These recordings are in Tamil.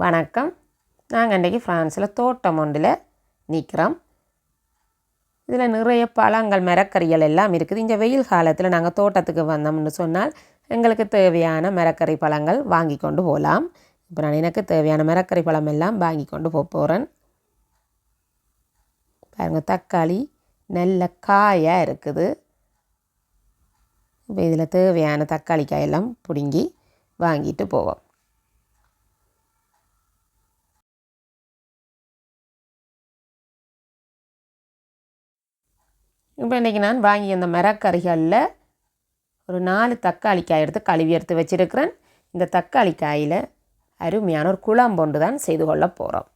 வணக்கம். நாங்கள் இன்றைக்கி ஃப்ரான்ஸில் தோட்டம் ஒன்றில் நிற்கிறோம் இதில் நிறைய பழங்கள் மரக்கறிகள் எல்லாம் இருக்குது. இந்த வெயில் காலத்தில் நாங்கள் தோட்டத்துக்கு வந்தோம்னு சொன்னால் எங்களுக்கு தேவையான மரக்கறி பழங்கள் வாங்கி கொண்டு போகலாம் இப்போ நான் எனக்கு தேவையான மரக்கறி பழம் எல்லாம் வாங்கி கொண்டு போக போகிறேன் பாருங்கள் தக்காளி நல்ல காயாக இருக்குது. இப்போ இதில் தேவையான தக்காளி காயெல்லாம் பிடுங்கி வாங்கிட்டு போவோம். இப்போ இன்றைக்கி நான் வாங்கி அந்த மரக்கறிகளில் ஒரு நாலு தக்காளி காய் எடுத்து கழுவி எடுத்து வச்சுருக்கிறேன். இந்த தக்காளி காயில் அருமையான ஒரு குழம்பு ஒன்று தான் செய்து கொள்ள போகிறோம்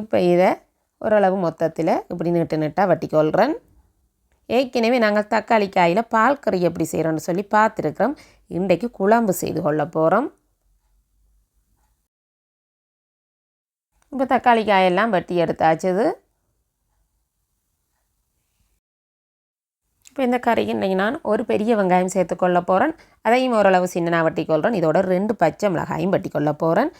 இப்போ இதை ஓரளவு மொத்தத்தில் இப்படி நீட்டு நீட்டாக வட்டி கொள்கிறேன் ஏற்கனவே நாங்கள் தக்காளி காயில் பால் கறி எப்படி செய்கிறோன்னு சொல்லி பார்த்துருக்குறோம். இன்றைக்கு குழம்பு செய்து கொள்ள போகிறோம் இப்போ தக்காளி காயெல்லாம் எடுத்து எடுத்தாச்சுது. இப்போ இந்த கறிக்கு இன்றைக்கி நான் ஒரு பெரிய வெங்காயம் சேர்த்துக்கொள்ள போகிறேன் அதையும் ஓரளவு சின்னனாக வட்டி கொள்கிறேன் இதோட ரெண்டு பச்சை மிளகாயும் வெட்டி கொள்ள போகிறேன்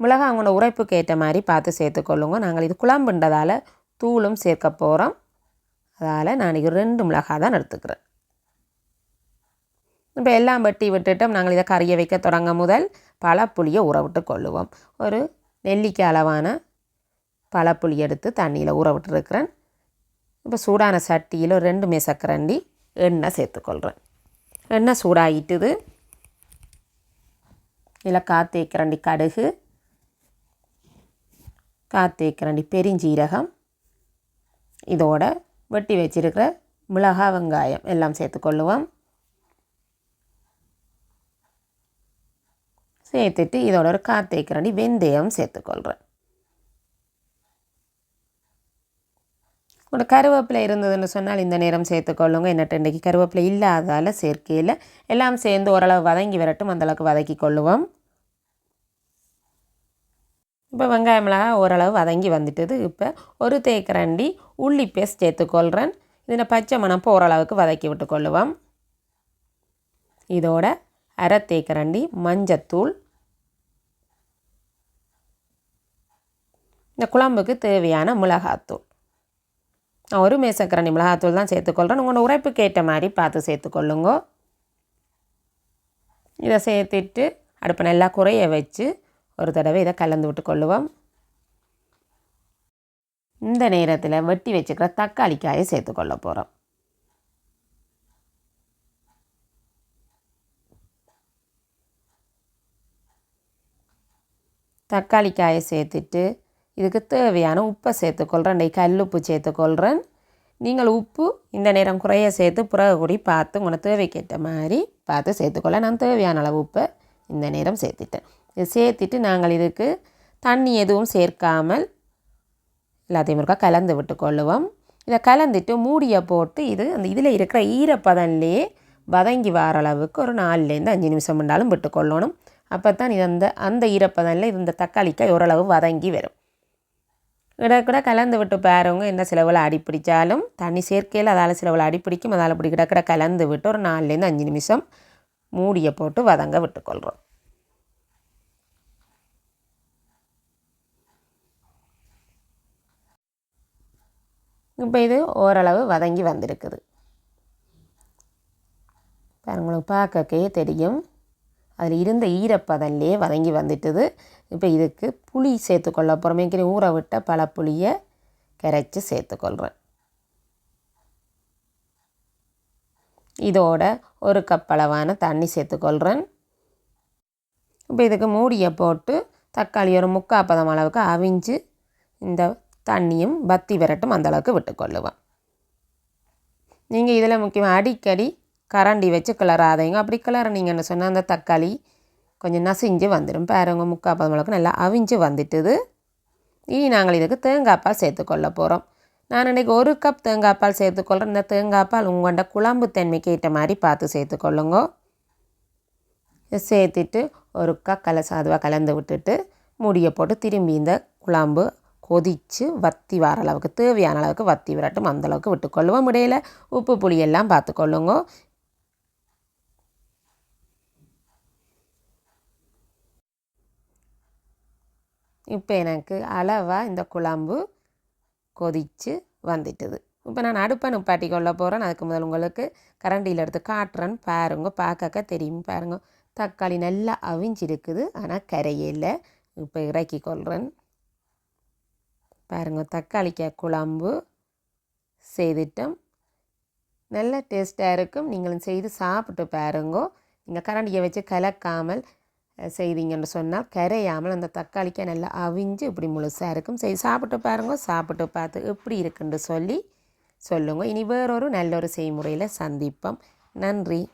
மிளகாய் அவங்களோட உரைப்புக்கு ஏற்ற மாதிரி பார்த்து சேர்த்துக்கொள்ளுங்க. நாங்கள் இது குழம்புன்றதால் தூளும் சேர்க்க போகிறோம் அதால் நான் இது ரெண்டு மிளகாய் தான் எடுத்துக்கிறேன். இப்போ எல்லாம் வெட்டி விட்டுட்டோம் நாங்கள் இதை கறியை வைக்க தொடங்க முதல் பழப்புளியை ஊற விட்டு கொள்ளுவோம். ஒரு நெல்லிக்காய் அளவான பழப்புளி எடுத்து தண்ணியில் ஊற விட்டுருக்கிறேன். இப்போ சூடான சட்டியில் ரெண்டுமே ரெண்டு எண்ணெய் சேர்த்துக்கொள்கிறேன் எண்ணெய் சூடாகிட்டுது இதில் காத்தேக்கரண்டி கடுகு காத்தேக்கரண்டி பெருஞ்சீரகம் இதோட வெட்டி வச்சிருக்கிற மிளகா வெங்காயம் எல்லாம் சேர்த்துக்கொள்ளுவோம். சேர்த்துட்டு இதோட ஒரு காத்தேக்கரண்டி வெந்தயம் சேர்த்துக்கொள்கிறேன் உங்களோட கருவேப்பிலை இருந்ததுன்னு சொன்னால் இந்த நேரம் சேர்த்துக்கொள்ளுங்க என்னட்டு இன்றைக்கி கருவேப்பிலை இல்லாதால் சேர்க்கையில் எல்லாம் சேர்ந்து ஓரளவு வதங்கி வரட்டும். அந்தளவுக்கு வதக்கி கொள்ளுவோம். இப்போ வெங்காயம் மிளகா ஓரளவு வதங்கி வந்துட்டது. இப்போ ஒரு தேக்கரண்டி உள்ளி பேஸ்ட் சேர்த்துக்கொள்கிறேன் இதில் பச்சை மணப்போ ஓரளவுக்கு வதக்கி விட்டு கொள்ளுவோம். இதோட அரை தேக்கரண்டி மஞ்சத்தூள். இந்த குழம்புக்கு தேவையான மிளகாத்தூள். நான் ஒரு மேசக்கரணி மிளகாத்தூள் தான் சேர்த்துக்கொள்கிறேன் உங்களோட உரைப்புக்கு ஏற்ற மாதிரி பார்த்து சேர்த்துக்கொள்ளுங்க. இதை சேர்த்துட்டு அடுப்பை நல்லா குறைய வச்சு ஒரு தடவை இதை கலந்து விட்டு கொள்ளுவோம் இந்த நேரத்தில் வெட்டி வச்சுக்கிற தக்காளி காயை சேர்த்துக்கொள்ள போகிறோம் தக்காளி காயை சேர்த்துட்டு இதுக்கு தேவையான உப்பை சேர்த்துக்கொள்கிறேன் இன்றைக்கு கல் உப்பு சேர்த்துக்கொள்கிறேன் நீங்கள் உப்பு இந்த நேரம் குறைய சேர்த்து பிறகு கூடி பார்த்து உங்களை தேவைக்கேற்ற மாதிரி பார்த்து சேர்த்துக்கொள்ள. நான் தேவையான அளவு உப்பை இந்த நேரம் சேர்த்துட்டேன். இது சேர்த்துட்டு நாங்கள் இதுக்கு தண்ணி எதுவும் சேர்க்காமல் எல்லாத்தையும் இருக்கா கலந்து விட்டு கொள்ளுவோம். இதை கலந்துட்டு மூடியை போட்டு இது அந்த இதில் இருக்கிற ஈரப்பதன்லேயே வதங்கி வர அளவுக்கு ஒரு நாலுலேருந்து அஞ்சு நிமிஷம் முன்னாலும் விட்டு கொள்ளணும். அப்போ தான் இது அந்த அந்த ஈரப்பதனில் இந்த தக்காளிக்காய் ஓரளவு வதங்கி வரும். கிடக்கிட கலந்து விட்டு பாருங்க. என்ன செலவில் அடி பிடிச்சாலும் தண்ணி சேர்க்கையில் அதால் செலவில் அடி பிடிக்கும். அதால் இப்படி கிடக்கிட கலந்து விட்டு ஒரு நாலுலேருந்து அஞ்சு நிமிஷம் மூடியை போட்டு வதங்க விட்டுக்கொள்கிறோம் இப்போ இது ஓரளவு வதங்கி வந்திருக்குது. உங்களுக்கு பார்க்கக்கே தெரியும். அதில் இருந்த ஈரப்பதன்லேயே வதங்கி வந்துட்டுது. இப்போ இதுக்கு புளி சேர்த்துக்கொள்ள அப்புறமேக்கிற ஊற விட்ட பல புளியை கரைச்சி சேர்த்துக்கொள்கிறேன் இதோட ஒரு கப் அளவான தண்ணி சேர்த்துக்கொள்கிறேன் இப்போ இதுக்கு மூடியை போட்டு தக்காளி ஒரு முக்கால் பதம் அளவுக்கு அவிஞ்சு இந்த தண்ணியும் பத்தி விரட்டும் அந்தளவுக்கு விட்டுக்கொள்ளுவேன் நீங்கள் இதில் முக்கியமாக அடிக்கடி கரண்டி வச்சு கிளறாதீங்க அப்படி கிளறினீங்கன்னு சொன்னால் அந்த தக்காளி கொஞ்சம் நசிஞ்சு வந்துடும் பாருங்க முக்கால் பதமளவுக்கு நல்லா அவிஞ்சு வந்துட்டுது. இனி நாங்கள் இதுக்கு தேங்காய்ப்பால் சேர்த்துக்கொள்ள போகிறோம் நான் இன்றைக்கி ஒரு கப் தேங்காய்ப்பால் சேர்த்துக்கொள்கிறேன் இந்த தேங்காய்ப்பால் உங்கள்கிட்ட குழம்பு தன்மைக்கு ஏற்ற மாதிரி பார்த்து சேர்த்துக்கொள்ளுங்க சேர்த்துட்டு ஒரு கப் கல சாதுவாக கலந்து விட்டுட்டு மூடியை போட்டு திரும்பி இந்த குழம்பு கொதித்து வத்தி வர அளவுக்கு தேவையான அளவுக்கு வத்தி விரட்டும். அந்தளவுக்கு விட்டுக்கொள்ளுவோம். இடையில் உப்பு புளி எல்லாம் பார்த்துக்கொள்ளுங்க இப்போ எனக்கு அளவாக இந்த குழம்பு கொதித்து வந்துட்டுது. இப்போ நான் அடுப்பை நிப்பாட்டி கொள்ள போகிறேன் அதுக்கு முதல் உங்களுக்கு கரண்டியில் எடுத்து காட்டுறேன்னு பாருங்க பார்க்க தெரியும் பாருங்க. தக்காளி நல்லா அவிஞ்சிருக்குது. ஆனால் கரையே இல்லை. இப்போ இறக்கி கொள்கிறேன் பாருங்க தக்காளிக்க குழம்பு செய்துட்டோம். நல்ல டேஸ்ட்டாக இருக்கும். நீங்களும் செய்து சாப்பிட்டு பாருங்க. நீங்கள் கரண்டியை வச்சு கலக்காமல் செய்தீங்கன்னு சொன்னால் கரையாமல் அந்த தக்காளிக்காய் நல்லா அவிஞ்சு இப்படி முழுசாக இருக்கும். சரி சாப்பிட்டு பாருங்க. சாப்பிட்டு பார்த்து எப்படி இருக்குன்னு சொல்லி சொல்லுங்க. இனி வேறொரு நல்ல ஒரு செய்முறையில் சந்திப்போம். நன்றி.